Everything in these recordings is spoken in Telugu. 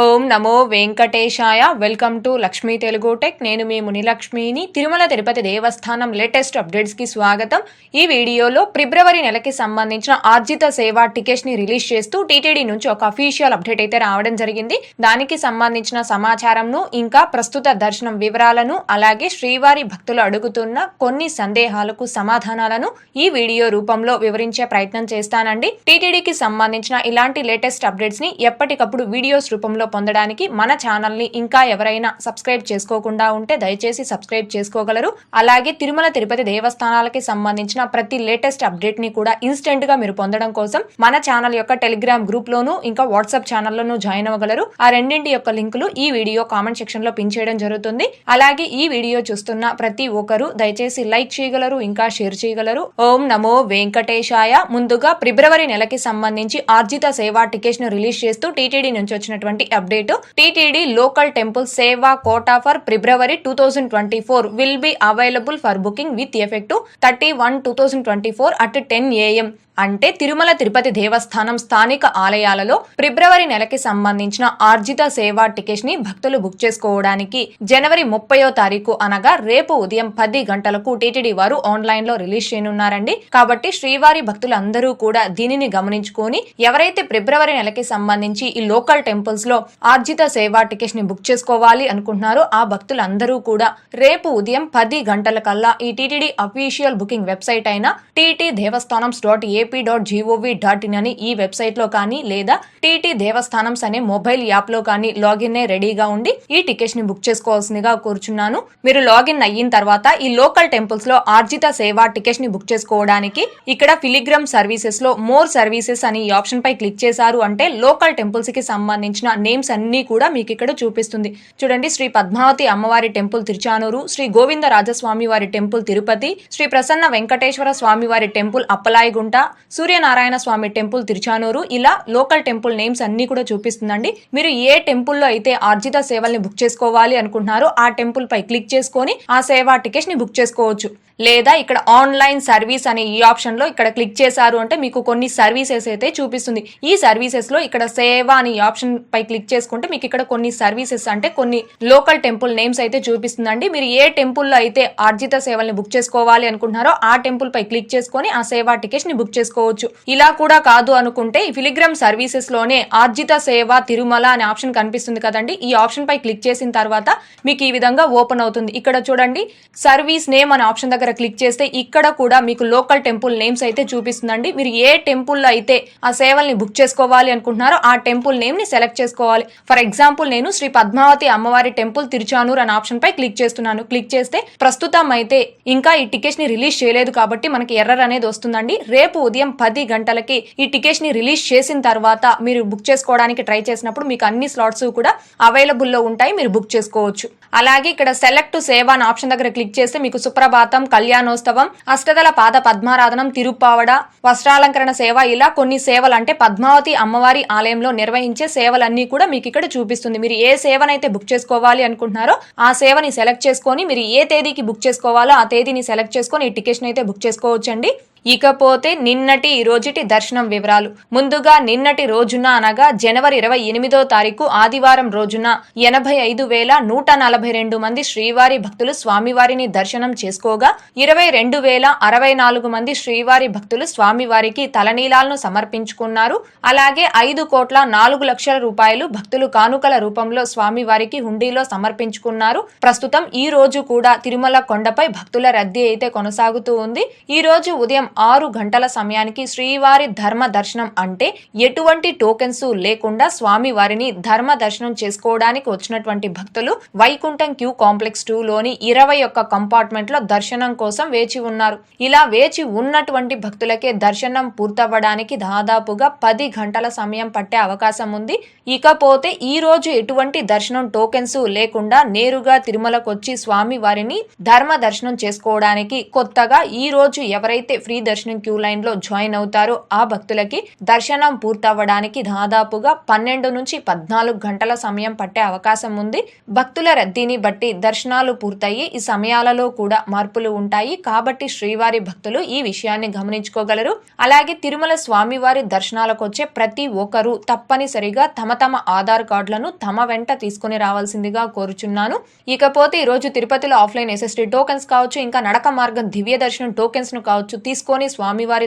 ఓం నమో వెంకటేశాయ welcome to Lakshmi Telugu tech నేను మీ మునిలక్ష్మిని తిరుమల తిరుపతి దేవస్థానం లేటెస్ట్ అప్డేట్స్కి స్వాగతం ఈ వీడియోలో ఫిబ్రవరి నెలకి సంబంధించిన ఆర్జిత సేవ టికెట్స్ని రిలీజ్ చేస్తూ టీటీడీ నుంచి ఒక అఫీషియల్ అప్డేట్ అయితే రావడం జరిగింది దానికి సంబంధించిన సమాచారంను ఇంకా ప్రస్తుత దర్శనం వివరాలను అలాగే శ్రీవారి భక్తులు అడుగుతున్న కొన్ని సందేహాలకు సమాధానాలను ఈ వీడియో రూపంలో వివరించే ప్రయత్నం చేస్తానండి టీటీడీకి సంబంధించిన ఇలాంటి లేటెస్ట్ అప్డేట్స్ని ఎప్పటికప్పుడు వీడియోస్ రూపంలో రూపంలో పొందడానికి మన ఛానల్ని ఇంకా ఎవరైనా సబ్స్క్రైబ్ చేసుకోకుండా ఉంటే దయచేసి సబ్స్క్రైబ్ చేసుకోగలరు అలాగే తిరుమల తిరుపతి దేవస్థానాలకి సంబంధించిన ప్రతి లేటెస్ట్ అప్డేట్ ని కూడా ఇన్స్టెంట్ గా మీరు పొందడం కోసం మన ఛానల్ యొక్క టెలిగ్రామ్ గ్రూప్ లోను ఇంకా వాట్సాప్ ఛానల్లోనూ జాయిన్ అవ్వగలరు ఆ రెండింటి యొక్క లింకులు ఈ వీడియో కామెంట్ సెక్షన్ లో పిన్ చేయడం జరుగుతుంది అలాగే ఈ వీడియో చూస్తున్న ప్రతి ఒక్కరు దయచేసి లైక్ చేయగలరు ఇంకా షేర్ చేయగలరు ఓం నమో వెంకటేశాయ ముందుగా ఫిబ్రవరి నెలకి సంబంధించి ఆర్జిత సేవా టికెట్స్ ను రిలీజ్ చేస్తూ టీటీడీ నుంచి వచ్చినటువంటి update. TTD Local Temple Seva Quota for February 2024 will be available for booking with effect to 31/2024 at 10 am. అంటే తిరుమల తిరుపతి దేవస్థానం స్థానిక ఆలయాలలో ఫిబ్రవరి నెలకి సంబంధించిన ఆర్జిత సేవా టికెట్ ని భక్తులు బుక్ చేసుకోవడానికి జనవరి ముప్పయో తారీఖు అనగా రేపు ఉదయం పది గంటలకు టీటీడీ వారు ఆన్లైన్ లో రిలీజ్ చేయనున్నారండి కాబట్టి శ్రీవారి భక్తులందరూ కూడా దీనిని గమనించుకొని ఎవరైతే ఫిబ్రవరి నెలకి సంబంధించి ఈ లోకల్ టెంపుల్స్ లో ఆర్జిత సేవా టికెట్ ని బుక్ చేసుకోవాలి అనుకుంటున్నారో ఆ భక్తులందరూ కూడా రేపు ఉదయం పది గంటల కల్లా ఈ టీటీడీ అఫీషియల్ బుకింగ్ వెబ్సైట్ అయిన TT Devasthanam dot A AP dot GOV dot in అని ఈ వెబ్సైట్లో కానీ లేదా టీటీ దేవస్థానంస్ అనే మొబైల్ యాప్ లో కానీ లాగిన్ రెడీగా ఉండి ఈ ని బుక్ చేసుకోవాల్సిందిగా కోరుచున్నాను మీరు లాగిన్ అయిన తర్వాత ఈ లోకల్ టెంపుల్స్లో ఆర్జిత సేవ ని బుక్ చేసుకోవడానికి ఇక్కడ ఫిలిగ్రామ్ సర్వీసెస్ లో మోర్ సర్వీసెస్ అని ఈ పై క్లిక్ చేశారు అంటే లోకల్ టెంపుల్స్ కి సంబంధించిన నేమ్స్ అన్ని కూడా మీకు ఇక్కడ చూపిస్తుంది చూడండి శ్రీ పద్మావతి అమ్మవారి టెంపుల్ తిరుచానూరు శ్రీ గోవింద రాజస్వామి వారి టెంపుల్ తిరుపతి శ్రీ ప్రసన్న వెంకటేశ్వర స్వామి వారి టెంపుల్ అప్పలాయిగుంట సూర్యనారాయణ స్వామి టెంపుల్ తిరుచానూరు ఇలా లోకల్ టెంపుల్ నేమ్స్ అన్ని కూడా చూపిస్తుందండి మీరు ఏ టెంపుల్లో అయితే ఆర్జిత సేవల్ని బుక్ చేసుకోవాలి అనుకుంటున్నారో ఆ టెంపుల్ పై క్లిక్ చేసుకొని ఆ సేవా టికెట్ ని బుక్ చేసుకోవచ్చు లేదా ఇక్కడ ఆన్లైన్ సర్వీస్ అనే ఈ ఆప్షన్ లో ఇక్కడ క్లిక్ చేశారు అంటే మీకు కొన్ని సర్వీసెస్ అయితే చూపిస్తుంది ఈ సర్వీసెస్ లో ఇక్కడ సేవ అనే ఆప్షన్ పై క్లిక్ చేసుకుంటే మీకు ఇక్కడ కొన్ని సర్వీసెస్ అంటే కొన్ని లోకల్ టెంపుల్ నేమ్స్ అయితే చూపిస్తుందండి మీరు ఏ టెంపుల్లో అయితే ఆర్జిత సేవల్ని బుక్ చేసుకోవాలి అనుకుంటున్నారో ఆ టెంపుల్ పై క్లిక్ చేసుకొని ఆ సేవా టికెట్స్ ని బుక్ చేసుకోవచ్చు ఇలా కూడా కాదు అనుకుంటే ఫిలిగ్రామ్ సర్వీసెస్ లోనే ఆర్జిత సేవ తిరుమల అనే ఆప్షన్ కనిపిస్తుంది కదండి ఈ ఆప్షన్ పై క్లిక్ చేసిన తర్వాత మీకు ఈ విధంగా ఓపెన్ అవుతుంది ఇక్కడ చూడండి సర్వీస్ నేమ్ అనే ఆప్షన్ దగ్గర క్లిక్ చేస్తే ఇక్కడ కూడా మీకు లోకల్ టెంపుల్ నేమ్స్ అయితే చూపిస్తుందండి మీరు ఏ టెంపుల్లో అయితే ఆ సేవల్ని బుక్ చేసుకోవాలి అనుకుంటున్నారో ఆ టెంపుల్ నేమ్ ని సెలెక్ట్ చేసుకోవాలి ఫర్ ఎగ్జాంపుల్ నేను శ్రీ పద్మావతి అమ్మవారి టెంపుల్ తిరుచానూర్ అనే ఆప్షన్ పై క్లిక్ చేస్తున్నాను క్లిక్ చేస్తే ప్రస్తుతం అయితే ఇంకా ఈ టికెట్స్ ని రిలీజ్ చేయలేదు కాబట్టి మనకి ఎర్రర్ అనేది వస్తుందండి రేపు ఉదయం పది గంటలకి ఈ టికెట్స్ ని రిలీజ్ చేసిన తర్వాత మీరు బుక్ చేసుకోవడానికి ట్రై చేసినప్పుడు మీకు అన్ని స్లాట్స్ కూడా అవైలబుల్లో ఉంటాయి మీరు బుక్ చేసుకోవచ్చు అలాగే ఇక్కడ సెలెక్ట్ సేవ అని ఆప్షన్ దగ్గర క్లిక్ చేస్తే మీకు సుప్రభాతం కళ్యాణోత్సవం అష్టదల పాద పద్మారాధనం తిరుప్పావడ వస్త్రాలంకరణ సేవ ఇలా కొన్ని సేవలు అంటే పద్మావతి అమ్మవారి ఆలయంలో నిర్వహించే సేవలన్నీ కూడా మీకు ఇక్కడ చూపిస్తుంది మీరు ఏ సేవనైతే బుక్ చేసుకోవాలి అనుకుంటున్నారో ఆ సేవని సెలెక్ట్ చేసుకొని మీరు ఏ తేదీకి బుక్ చేసుకోవాలో ఆ తేదీని సెలెక్ట్ చేసుకొని ఈ టికెట్ అయితే బుక్ చేసుకోవచ్చండి ఇకపోతే నిన్నటి రోజుటి దర్శనం వివరాలు ముందుగా నిన్నటి రోజున అనగా జనవరి ఇరవై ఎనిమిదో తారీఖు ఆదివారం రోజున ఎనభై ఐదు వేల నూట నలభై రెండు మంది శ్రీవారి భక్తులు స్వామివారిని దర్శనం చేసుకోగా ఇరవై రెండు వేల అరవై నాలుగు మంది శ్రీవారి భక్తులు స్వామివారికి తలనీలాలను సమర్పించుకున్నారు అలాగే ఐదు కోట్ల నాలుగు లక్షల రూపాయలు భక్తులు కానుకల రూపంలో స్వామివారికి హుండీలో సమర్పించుకున్నారు ప్రస్తుతం ఈ రోజు కూడా తిరుమల కొండపై భక్తుల రద్దీ అయితే కొనసాగుతూ ఉంది ఈ రోజు ఉదయం ఆరు గంటల సమయానికి శ్రీవారి ధర్మ దర్శనం అంటే ఎటువంటి టోకెన్స్ లేకుండా స్వామి వారిని ధర్మ దర్శనం చేసుకోవడానికి వచ్చినటువంటి భక్తులు వైకుంఠం క్యూ కాంప్లెక్స్ టూ లోని ఇరవై ఒక్క కంపార్ట్మెంట్ లో దర్శనం కోసం వేచి ఉన్నారు ఇలా వేచి ఉన్నటువంటి భక్తులకే దర్శనం పూర్తవ్వడానికి దాదాపుగా పది గంటల సమయం పట్టే అవకాశం ఉంది ఇకపోతే ఈ రోజు ఎటువంటి దర్శనం టోకెన్స్ లేకుండా నేరుగా తిరుమలకు వచ్చి స్వామి వారిని ధర్మ దర్శనం చేసుకోవడానికి కొత్తగా ఈ రోజు ఎవరైతే ఫ్రీ దర్శనం క్యూ లైన్ లో జాయిన్ అవుతారు ఆ భక్తులకి దర్శనం పూర్తవ్వడానికి దాదాపుగా పన్నెండు నుంచి పద్నాలుగు గంటల సమయం పట్టే అవకాశం ఉంది భక్తుల రద్దీని బట్టి దర్శనాలు పూర్తయి ఈ సమయాలలో కూడా మార్పులు ఉంటాయి కాబట్టి శ్రీవారి భక్తులు ఈ విషయాన్ని గమనించుకోగలరు అలాగే తిరుమల స్వామివారి దర్శనాలకు వచ్చే ప్రతి ఒక్కరూ తప్పనిసరిగా తమ తమ ఆధార్ కార్డులను తమ వెంట తీసుకుని రావాల్సిందిగా కోరుచున్నాను ఇకపోతే ఈ రోజు తిరుపతిలో ఆఫ్లైన్ ఎస్ఎస్టీ టోకెన్స్ కావచ్చు ఇంకా నడక మార్గం దివ్య దర్శనం టోకెన్స్ ను కావచ్చు తీసుకు చేసుకొని స్వామివారి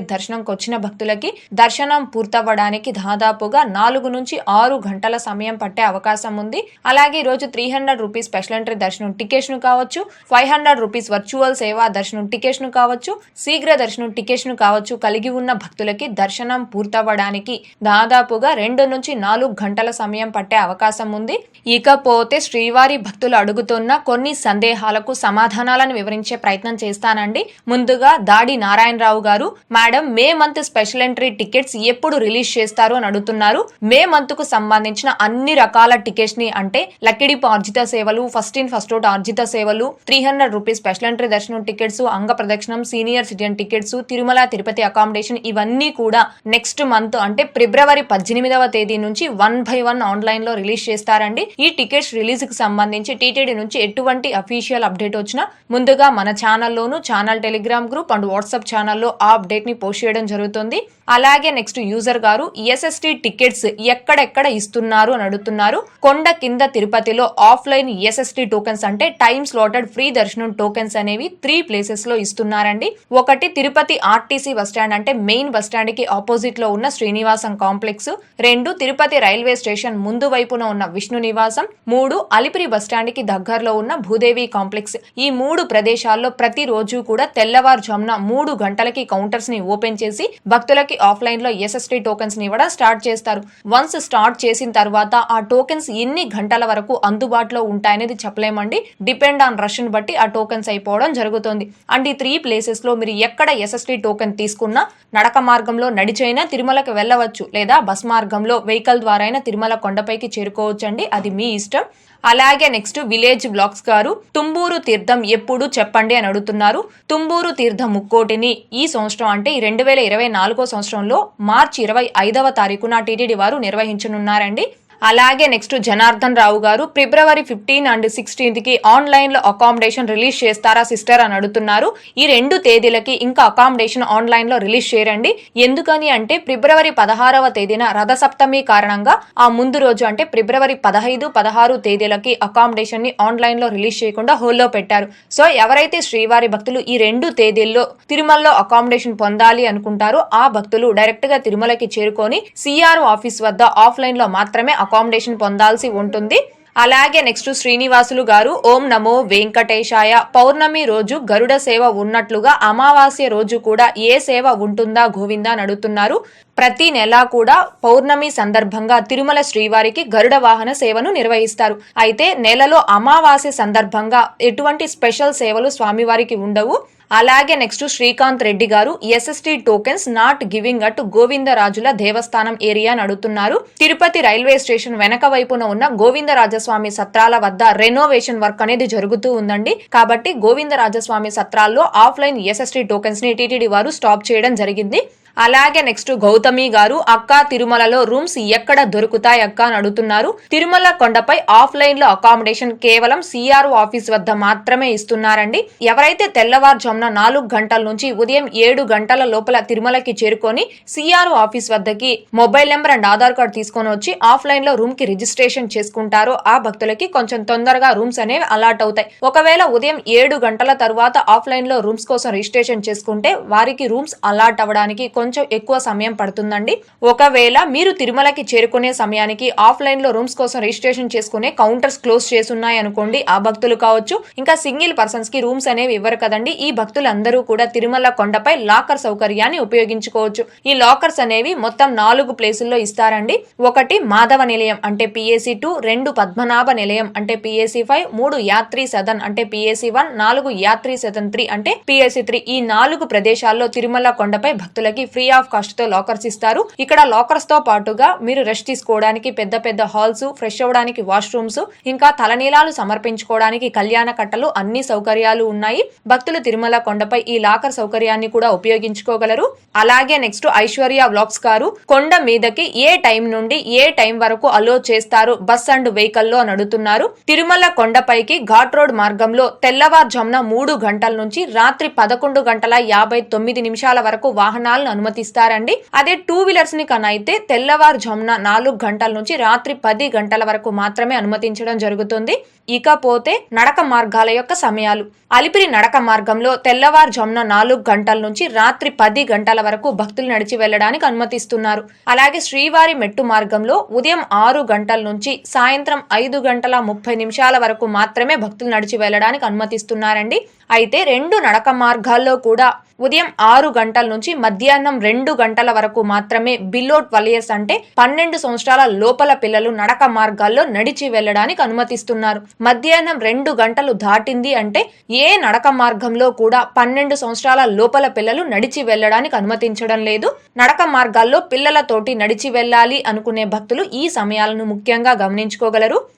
వచ్చిన భక్తులకి దర్శనం పూర్తవ్వడానికి దాదాపుగా నాలుగు నుంచి ఆరు గంటల సమయం పట్టే అవకాశం ఉంది అలాగే రోజు three hundred rupees special entry darshanam ను కావచ్చు ఫైవ్ హండ్రెడ్ రూపీస్ వర్చువల్ సేవా దర్శనం ను కావచ్చు శీఘ్ర దర్శనం ను కావచ్చు కలిగి ఉన్న భక్తులకి దర్శనం పూర్తవ్వడానికి దాదాపుగా రెండు నుంచి నాలుగు గంటల సమయం పట్టే అవకాశం ఉంది ఇకపోతే శ్రీవారి భక్తులు అడుగుతున్న కొన్ని సందేహాలకు సమాధానాలను వివరించే ప్రయత్నం చేస్తానండి ముందుగా దాడి నారాయణరావు రావు గారు madam May month special entry tickets ఎప్పుడు రిలీజ్ చేస్తారు అని అడుగుతున్నారు మే మంత్ కు సంబంధించిన అన్ని రకాల టికెట్స్ ని అంటే లక్కిడిపు ఆర్జిత సేవలు ఫస్ట్ ఇన్ ఫస్ట్ అవుట్ ఆర్జిత సేవలు three hundred rupees special entry darshanam tickets అంగ ప్రదక్షిణం senior citizen tickets Tirumala Tirupati accommodation ఇవన్నీ కూడా నెక్స్ట్ మంత్ అంటే ఫిబ్రవరి పద్దెనిమిదవ తేదీ నుంచి వన్ బై వన్ ఆన్లైన్ లో రిలీజ్ చేస్తారండి ఈ టికెట్స్ రిలీజ్ కి సంబంధించి టీటీడీ నుంచి ఎటువంటి అఫీషియల్ అప్డేట్ వచ్చినా ముందుగా మన ఛానల్లోను channel telegram group and WhatsApp ఛానల్లో ఇన్స్టాలో ఆ ని పోస్ట్ చేయడం జరుగుతుంది అలాగే next user garu SST e tickets ఎక్కడెక్కడ ఇస్తున్నారు అని అడుగుతున్నారు కొండ కింద తిరుపతిలో ఆఫ్లైన్ ఎస్ఎస్టి టోకెన్స్ అంటే time slotted free darshanam tokens అనేవి త్రీ ప్లేసెస్ లో ఇస్తున్నారండి ఒకటి తిరుపతి ఆర్టీసీ బస్టాండ్ అంటే మెయిన్ బస్టాండ్ కి ఆపోజిట్ లో ఉన్న శ్రీనివాసం కాంప్లెక్స్ రెండు తిరుపతి రైల్వే స్టేషన్ ముందు వైపున ఉన్న విష్ణు నివాసం మూడు అలిపిరి బస్టాండ్ కి దగ్గరలో ఉన్న భూదేవి కాంప్లెక్స్ ఈ మూడు ప్రదేశాల్లో ప్రతిరోజు కూడా తెల్లవారుజామున మూడు గంటల గంటలకి కౌంటర్స్ ని ఓపెన్ చేసి భక్తులకి ఆఫ్లైన్ లో ఎస్ఎస్టీ టోకెన్స్ ని ఇవ్వడం స్టార్ట్ చేస్తారు వన్స్ స్టార్ట్ చేసిన తర్వాత ఆ టోకెన్స్ ఎన్ని గంటల వరకు అందుబాటులో ఉంటాయనేది చెప్పలేమండి డిపెండ్ ఆన్ రష్ని బట్టి ఆ టోకెన్స్ అయిపోవడం జరుగుతుంది అండ్ ఈ త్రీ ప్లేసెస్ లో మీరు ఎక్కడ ఎస్ఎస్టీ టోకెన్ తీసుకున్నా నడక మార్గంలో నడిచైనా తిరుమలకి వెళ్ళవచ్చు లేదా బస్ మార్గంలో వెహికల్ ద్వారా అయినా తిరుమల కొండపైకి చేరుకోవచ్చండి అది మీ ఇష్టం అలాగే నెక్స్ట్ విలేజ్ బ్లాక్స్ గారు తుంబూరు తీర్థం ఎప్పుడు చెప్పండి అని అడుగుతున్నారు తుంబూరు తీర్థం ముక్కోటిని ఈ సంవత్సరం అంటే రెండు వేల ఇరవై నాలుగో సంవత్సరంలో మార్చి ఇరవై ఐదవ తారీఖున టీటీడీ వారు నిర్వహించనున్నారండి అలాగే నెక్స్ట్ జనార్దన్ రావు గారు ఫిబ్రవరి ఫిఫ్టీన్ అండ్ సిక్స్టీన్త్ కి ఆన్లైన్ లో అకామిడేషన్ రిలీజ్ చేస్తారా సిస్టర్ అని అడుగుతున్నారు ఈ రెండు తేదీలకి ఇంకా అకామిడేషన్ ఆన్లైన్ లో రిలీజ్ చేయరండి ఎందుకని అంటే ఫిబ్రవరి పదహారవ తేదీన రథసప్తమి కారణంగా ఆ ముందు రోజు అంటే ఫిబ్రవరి పదహైదు పదహారు తేదీలకి అకామిడేషన్ ని ఆన్లైన్ లో రిలీజ్ చేయకుండా హోల్లో పెట్టారు సో ఎవరైతే శ్రీవారి భక్తులు ఈ రెండు తేదీల్లో తిరుమలలో అకామిడేషన్ పొందాలి అనుకుంటారో ఆ భక్తులు డైరెక్ట్ గా తిరుమలకి చేరుకొని సిఆర్ఓ ఆఫీస్ వద్ద ఆఫ్లైన్ లో మాత్రమే అకామిడేషన్ అకామిడేషన్ పొందాల్సి ఉంటుంది అలాగే నెక్స్ట్ శ్రీనివాసులు గారు ఓం నమో వెంకటేశాయ పౌర్ణమి రోజు గరుడ సేవ ఉన్నట్లుగా అమావాస్య రోజు కూడా ఏ సేవ ఉంటుందా గోవిందా నడుతున్నారు ప్రతి నెలా కూడా పౌర్ణమి సందర్భంగా తిరుమల శ్రీవారికి గరుడ వాహన సేవను నిర్వహిస్తారు అయితే నెలలో అమావాస్య సందర్భంగా ఎటువంటి స్పెషల్ సేవలు స్వామివారికి ఉండవు అలాగే నెక్స్ట్ శ్రీకాంత్ రెడ్డి గారు SST tokens not giving at గోవిందరాజుల Devasthanam area నడుతున్నారు అడుగుతున్నారు తిరుపతి రైల్వే స్టేషన్ వెనక వైపున ఉన్న గోవిందరాజస్వామి సత్రాల వద్ద రెనోవేషన్ వర్క్ అనేది జరుగుతూ ఉందండి కాబట్టి గోవిందరాజస్వామి సత్రాల్లో ఆఫ్లైన్ ఎస్ఎస్టీ టోకెన్స్ ని టీటీడీ వారు స్టాప్ చేయడం జరిగింది అలాగే నెక్స్ట్ గౌతమి గారు అక్క తిరుమలలో రూమ్స్ ఎక్కడ దొరుకుతాయి అక్క అని అడుగుతున్నారు తిరుమల కొండపై ఆఫ్లైన్ లో అకామిడేషన్ కేవలం సిఆర్ ఆఫీస్ వద్ద మాత్రమే ఇస్తున్నారండి ఎవరైతే తెల్లవారుజామున నాలుగు గంటల నుంచి ఉదయం ఏడు గంటల లోపల తిరుమలకి చేరుకొని సిఆర్ ఆఫీస్ వద్దకి mobile number and Aadhaar card తీసుకొని వచ్చి ఆఫ్లైన్ లో రూమ్ కి రిజిస్ట్రేషన్ చేసుకుంటారో ఆ భక్తులకి కొంచెం తొందరగా రూమ్స్ అనేవి అలాట్ అవుతాయి ఒకవేళ ఉదయం ఏడు గంటల తర్వాత ఆఫ్లైన్ లో రూమ్స్ కోసం రిజిస్ట్రేషన్ చేసుకుంటే వారికి రూమ్స్ అలాట్ అవ్వడానికి కొంచెం కొంచెం ఎక్కువ సమయం పడుతుందండి ఒకవేళ మీరు తిరుమలకి చేరుకునే సమయానికి లో రూమ్స్ కోసం రిజిస్ట్రేషన్ చేసుకునే కౌంటర్స్ క్లోజ్ చేసున్నాయి అనుకోండి ఆ భక్తులు కావచ్చు ఇంకా సింగిల్ పర్సన్స్ కి రూమ్స్ అనేవి ఇవ్వరు కదండి ఈ భక్తులందరూ కూడా తిరుమల కొండపై లాకర్ సౌకర్యాన్ని ఉపయోగించుకోవచ్చు ఈ లాకర్స్ అనేవి మొత్తం నాలుగు ప్లేసుల్లో ఇస్తారండి ఒకటి మాధవ నిలయం అంటే పిఏసి టూ రెండు పద్మనాభ నిలయం అంటే పిఏసి ఫైవ్ మూడు యాత్రి సదన్ అంటే పిఏసి వన్ నాలుగు యాత్రి సదన్ త్రీ అంటే పిఏసి త్రీ ఈ నాలుగు ప్రదేశాల్లో తిరుమల కొండపై భక్తులకి ఫ్రీ ఆఫ్ కాస్ట్ తో లాకర్స్ ఇస్తారు ఇక్కడ లాకర్స్ తో పాటుగా మీరు రెస్ట్ తీసుకోవడానికి పెద్ద పెద్ద హాల్స్ ఫ్రెష్ అవడానికి వాష్రూమ్స్ ఇంకా తలనీలాలు సమర్పించుకోవడానికి కళ్యాణ కట్టలు అన్ని సౌకర్యాలు ఉన్నాయి భక్తులు తిరుమల కొండపై ఈ లాకర్ సౌకర్యాన్ని కూడా ఉపయోగించుకోగలరు అలాగే నెక్స్ట్ ఐశ్వర్య బ్లాక్స్ కారు కొండ మీదకి ఏ టైం నుండి ఏ టైం వరకు అలో చేస్తారు బస్ అండ్ వెహికల్ లో నడుతున్నారు తిరుమల కొండపైకి ఘాట్ రోడ్ మార్గంలో తెల్లవారుజామున మూడు గంటల నుంచి రాత్రి పదకొండు గంటల యాభై తొమ్మిది నిమిషాల వరకు వాహనాలను అనుమతిస్తారండి అదే టూ వీలర్స్ ని తెల్లవారు తెల్లవారుజామున నాలుగు గంటల నుంచి రాత్రి పది గంటల వరకు మాత్రమే అనుమతించడం జరుగుతుంది ఇకపోతే నడక మార్గాల యొక్క సమయాలు అలిపిరి నడక మార్గంలో తెల్లవారుజామున నాలుగు గంటల నుంచి రాత్రి పది గంటల వరకు భక్తులు నడిచి వెళ్లడానికి అనుమతిస్తున్నారు అలాగే శ్రీవారి మెట్టు మార్గంలో ఉదయం ఆరు గంటల నుంచి సాయంత్రం ఐదు గంటల ముప్పై నిమిషాల వరకు మాత్రమే భక్తులు నడిచి వెళ్లడానికి అనుమతిస్తున్నారండి అయితే రెండు నడక మార్గాల్లో కూడా ఉదయం ఆరు గంటల నుంచి మధ్యాహ్నం రెండు గంటల వరకు మాత్రమే బిలో ట్వెల్వ్ అంటే పన్నెండు సంవత్సరాల లోపల పిల్లలు నడక మార్గాల్లో నడిచి వెళ్లడానికి అనుమతిస్తున్నారు మధ్యాహ్నం రెండు గంటలు దాటింది అంటే ఏ నడక మార్గంలో కూడా పన్నెండు సంవత్సరాల లోపల పిల్లలు నడిచి వెళ్లడానికి అనుమతించడం లేదు నడక మార్గాల్లో పిల్లలతోటి నడిచి వెళ్ళాలి అనుకునే భక్తులు ఈ సమయాలను ముఖ్యంగా గమనించుకోగలరు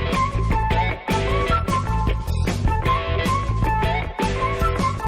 Thank you.